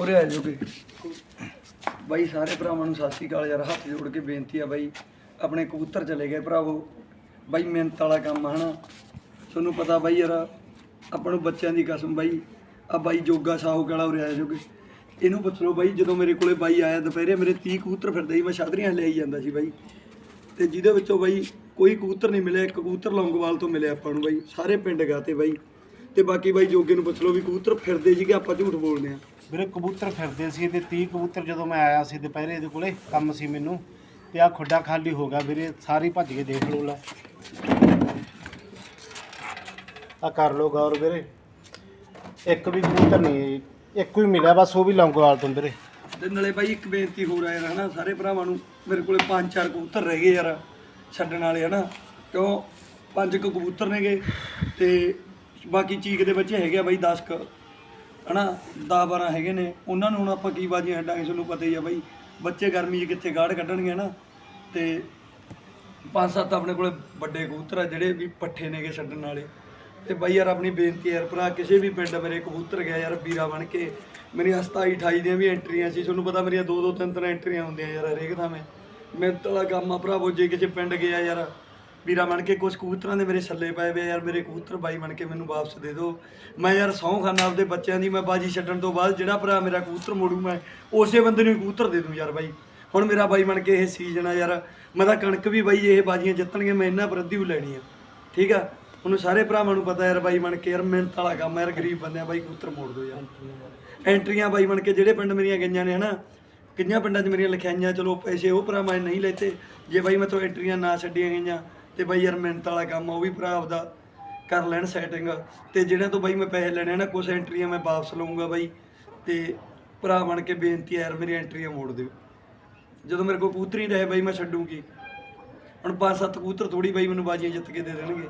ਉਰੇ ਆ ਜੋਗੇ ਬਾਈ, ਸਾਰੇ ਭਰਾਵਾਂ ਨੂੰ ਸਤਿ ਸ਼੍ਰੀ ਅਕਾਲ ਯਾਰ, ਹੱਥ ਜੋੜ ਕੇ ਬੇਨਤੀ ਆ ਬਾਈ। ਆਪਣੇ ਕਬੂਤਰ ਚਲੇ ਗਏ ਭਰਾਵੋ। ਬਾਈ, ਮਿਹਨਤ ਵਾਲਾ ਕੰਮ ਆ, ਹਨਾ? ਤੁਹਾਨੂੰ ਪਤਾ ਬਾਈ ਯਾਰ, ਆਪਾਂ ਨੂੰ ਬੱਚਿਆਂ ਦੀ ਕਸਮ ਬਾਈ। ਆ ਬਾਈ ਜੋਗਾ ਸਾਹੂ ਕਾਲਾ ਉਰੇ ਆਇਆ ਜੋਗੇ। ਇਹਨੂੰ ਪੁੱਛ ਲਓ ਬਾਈ, ਜਦੋਂ ਮੇਰੇ ਕੋਲੇ ਬਾਈ ਆਇਆ ਦੁਪਹਿਰੇ, ਮੇਰੇ 30 ਕਬੂਤਰ ਫਿਰਦੇ ਸੀ, ਮੈਂ ਛਾਦਰੀਆਂ ਲੈ ਹੀ ਜਾਂਦਾ ਸੀ ਬਾਈ। ਤੇ ਜਿਹਦੇ ਵਿੱਚੋਂ ਬਾਈ ਕੋਈ ਕਬੂਤਰ ਨਹੀਂ ਮਿਲਿਆ, ਇੱਕ ਕਬੂਤਰ ਲੌਂਗਵਾਲ ਤੋਂ ਮਿਲਿਆ ਆਪਾਂ ਨੂੰ ਬਾਈ। ਸਾਰੇ ਪਿੰਡ ਗਾਤੇ ਬਾਈ। ਤੇ ਬਾਕੀ ਬਾਈ ਜੋਗੇ ਨੂੰ ਪੁੱਛ ਲਓ ਵੀ ਕਬੂਤਰ ਫਿਰਦੇ ਸੀ ਕਿ ਆਪਾਂ ਝੂਠ ਬੋਲਦੇ ਆ ਵੀਰੇ ਕਬੂਤਰ ਫਿਰਦੇ ਸੀ ਤੇ 30 ਕਬੂਤਰ ਜਦੋਂ ਮੈਂ ਆਇਆ ਸੀ ਦੁਪਹਿਰੇ ਇਹਦੇ ਕੋਲੇ ਕੰਮ ਸੀ ਮੈਨੂੰ ਤੇ ਆ ਖੁੱਡਾ ਖਾਲੀ ਹੋ ਗਿਆ ਵੀਰੇ ਸਾਰੀ ਭੱਜ ਕੇ ਦੇਖ ਲਓ ਲੈ। ਆ ਕਰ ਲਓ ਗੌਰ ਵੀਰੇ। ਇੱਕ ਵੀ ਕਬੂਤਰ ਨਹੀਂ ਇੱਕ ਹੀ ਮਿਲਿਆ ਬਸ ਉਹ ਵੀ ਲੌਂਗੋਵਾਲ ਤੋਂ ਵੀਰੇ। ਤੇ ਨਾਲੇ ਬਾਈ ਇੱਕ ਬੇਨਤੀ ਹੋਰ ਆ ਯਾਰ ਹਨਾ ਸਾਰੇ ਭਰਾਵਾਂ ਨੂੰ ਮੇਰੇ ਕੋਲੇ ਪੰਜ ਚਾਰ ਕਬੂਤਰ ਰਹਿ ਗਏ ਯਾਰ ਛੱਡਣ ਵਾਲੇ ਹਨਾ ਕਿਉਂ ਪੰਜ ਕੁ ਕਬੂਤਰ ਨੇਗੇ ਤੇ ਬਾਕੀ ਚੀਕ ਦੇ ਬੱਚੇ ਹੈਗੇ ਆ ਬਾਈ 10 ਕ, ਹਨਾ 10 12 ਹੈਗੇ ਨੇ। ਉਹਨਾਂ ਨੂੰ ਹੁਣ ਆਪਾਂ ਕੀ ਬਾਜੀਆਂ ਛੱਡਾਂਗੇ, ਤੁਹਾਨੂੰ ਪਤਾ ਹੀ ਆ ਬਾਈ। ਬੱਚੇ ਗਰਮੀ 'ਚ ਕਿੱਥੇ ਗਾੜ ਕੱਢਣਗੇ ਨਾ ਤੇ ਪੰਜ ਸੱਤ ਆਪਣੇ ਕੋਲੇ ਵੱਡੇ ਕਬੂਤਰ ਆ, ਜਿਹੜੇ ਵੀ ਪੱਠੇ ਨੇਗੇ ਛੱਡਣ ਵਾਲੇ। ਤੇ ਬਾਈ ਯਾਰ, ਆਪਣੀ ਬੇਨਤੀ ਯਾਰ ਭਰਾ, ਕਿਸੇ ਵੀ ਪਿੰਡ ਮੇਰੇ ਕਬੂਤਰ ਗਿਆ ਯਾਰ, ਵੀਰਾ ਬਣ ਕੇ। ਮੇਰੀਆਂ 27 28 ਦੀਆਂ ਵੀ ਐਂਟਰੀਆਂ ਸੀ, ਤੁਹਾਨੂੰ ਪਤਾ ਮੇਰੀਆਂ ਦੋ ਦੋ ਤਿੰਨ ਤਿੰਨ ਐਂਟਰੀਆਂ ਹੁੰਦੀਆਂ ਯਾਰ, ਹਰੇਕ ਥਾਂ ਮੈਂ। ਮਿਹਨਤ ਵਾਲਾ ਕੰਮ ਆ ਭਰਾਵੋ ਜੇ ਕਿਸੇ ਪਿੰਡ ਗਿਆ ਯਾਰ। ਵੀਰਾ ਬਣ ਕੇ ਕੁਝ ਕਬੂਤਰਾਂ ਦੇ ਮੇਰੇ ਛੱਲੇ ਪਏ ਵੇ ਯਾਰ ਮੇਰੇ ਕਬੂਤਰ ਬਾਈ ਬਣ ਕੇ ਮੈਨੂੰ ਵਾਪਸ ਦੇ ਦਿਓ। ਮੈਂ ਯਾਰ ਸਹੁੰ ਖਾਨਾ ਆਪਦੇ ਬੱਚਿਆਂ ਦੀ, ਮੈਂ ਬਾਜੀ ਛੱਡਣ ਤੋਂ ਬਾਅਦ ਜਿਹੜਾ ਭਰਾ ਮੇਰਾ ਕਬੂਤਰ ਮੋੜੂ ਮੈਂ, ਉਸੇ ਬੰਦੇ ਨੂੰ ਕਬੂਤਰ ਦੇ ਦੂੰ ਯਾਰ ਬਾਈ। ਹੁਣ ਮੇਰਾ ਬਾਈ ਬਣ ਕੇ ਇਹ ਸੀਜ਼ਨ ਆ ਯਾਰ, ਮੈਂ ਤਾਂ ਕਣਕ ਵੀ ਬਾਈ ਇਹ ਬਾਜੀਆਂ ਜਿੱਤਣਗੇ ਮੈਂ ਇਹਨਾਂ ਪ੍ਰਤੀ ਵੀ ਲੈਣੀ ਆ। ਠੀਕ ਆ? ਉਹਨੂੰ ਸਾਰੇ ਭਰਾਵਾਂ ਨੂੰ ਪਤਾ ਯਾਰ ਬਾਈ ਬਣ ਕੇ ਯਾਰ ਮਿਹਨਤ ਵਾਲਾ ਕੰਮ ਯਾਰ ਗਰੀਬ ਬੰਦਿਆਂ ਬਾਈ ਕਬੂਤਰ ਮੋੜ ਦੋ ਯਾਰ। ਐਂਟਰੀਆਂ ਬਾਈ ਬਣ ਕੇ ਜਿਹੜੇ ਪਿੰਡ ਮੇਰੀਆਂ ਗਈਆਂ ਨੇ ਹਨਾ, ਕਿੰਨੀਆਂ ਪਿੰਡਾਂ 'ਚ ਮੇਰੀਆਂ ਲਿਖਾਈਆਂ ਚਲੋ ਪੈਸੇ ਉਹ ਭਰਾ ਮੈਂ ਨਹੀਂ ਲੈਤੇ, ਜੇ ਬਾਈ ਮੈਂ ਤੋਂ ਐਂਟਰੀਆਂ ਨਾ ਛੱਡੀਆਂ ਗਈਆਂ ਤੇ ਬਾਈ ਯਾਰ ਮਿਹਨਤ ਵਾਲਾ ਕੰਮ ਆ, ਉਹ ਵੀ ਭਰਾ ਆਪਦਾ ਕਰ ਲੈਣ ਸੈਟਿੰਗ ਤੇ ਜਿਹੜਿਆਂ ਤੋਂ ਬਾਈ ਮੈਂ ਪੈਸੇ ਲੈਣੇ ਆ ਨਾ ਕੁਝ ਐਂਟਰੀਆਂ ਮੈਂ ਵਾਪਸ ਲਵਾਂਗਾ ਬਾਈ। ਤੇ ਭਰਾ ਬਣ ਕੇ ਬੇਨਤੀ ਆ ਯਾਰ, ਮੇਰੀ ਐਂਟਰੀਆਂ ਮੋੜ ਦਿਓ। ਜਦੋਂ ਮੇਰੇ ਕੋਲ ਕਬੂਤਰ ਹੀ ਰਹੇ ਬਾਈ, ਮੈਂ ਛੱਡੂਗੀ। ਹੁਣ ਪੰਜ ਸੱਤ ਕਬੂਤਰ ਥੋੜੀ ਬਾਈ ਮੈਨੂੰ ਬਾਜੀਆਂ ਜਿੱਤ ਕੇ ਦੇ ਦੇਣਗੇ।